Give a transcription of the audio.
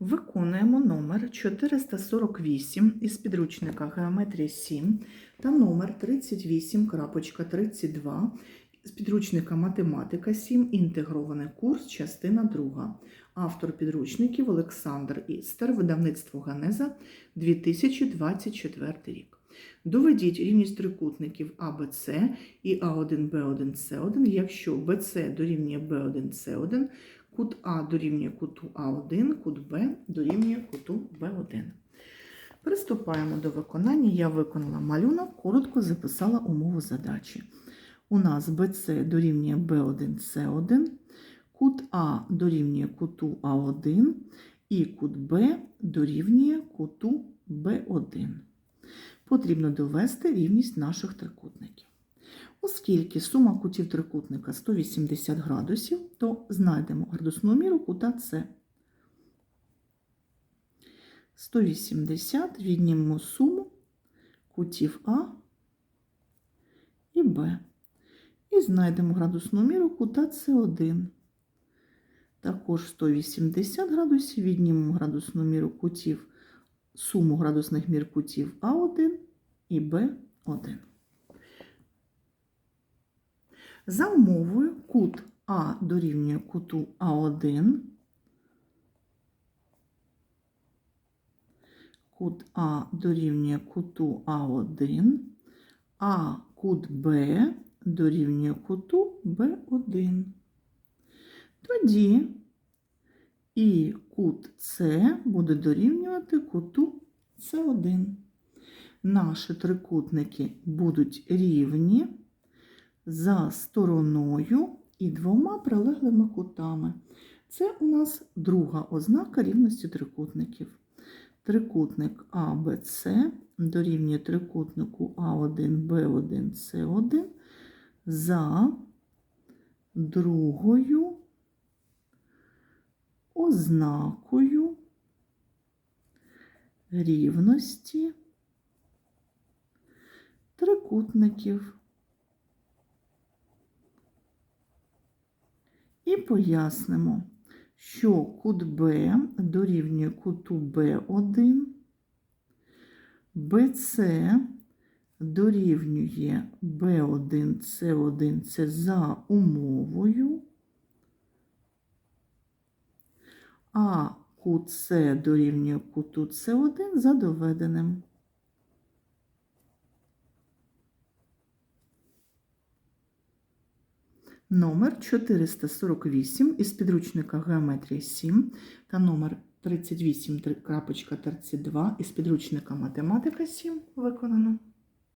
Виконуємо номер 448 із підручника Геометрія 7 та номер 38.32 з підручника Математика 7. Інтегрований курс, частина 2. Автор підручників Олександр Істер, видавництво Ганеза 2024 рік. Доведіть рівність трикутників АБЦ і А1, Б1, С1, якщо БЦ дорівнює Б1, С1, кут А дорівнює куту А1, кут Б дорівнює куту Б1. Приступаємо до виконання. Я виконала малюнок, коротко записала умову задачі. У нас BC дорівнює B1, C1, кут А дорівнює куту А1 і кут Б дорівнює куту Б1. Потрібно довести рівність наших трикутників. Оскільки сума кутів трикутника 180 градусів, то знайдемо градусну міру кута С. 180 віднімемо суму кутів А і Б. І знайдемо градусну міру кута С1. Також 180 градусів віднімемо градусну міру кутів, суму градусних мір кутів А1 і Б1. За умовою кут А дорівнює куту А1, кут А дорівнює куту А1, а кут Б дорівнює куту Б1. Тоді і кут С буде дорівнювати куту С1. Наші трикутники будуть рівні за стороною і двома прилеглими кутами. Це у нас друга ознака рівності трикутників. Трикутник АБЦ дорівнює трикутнику А1, Б1, С1 за другою ознакою рівності трикутників. І пояснимо, що кут Б дорівнює куту Б1, БЦ дорівнює Б1, С1 це за умовою, а кут С дорівнює куту С1 за доведеним. Номер 448 із підручника Геометрія 7 та номер 38.32 із підручника Математика 7 виконано.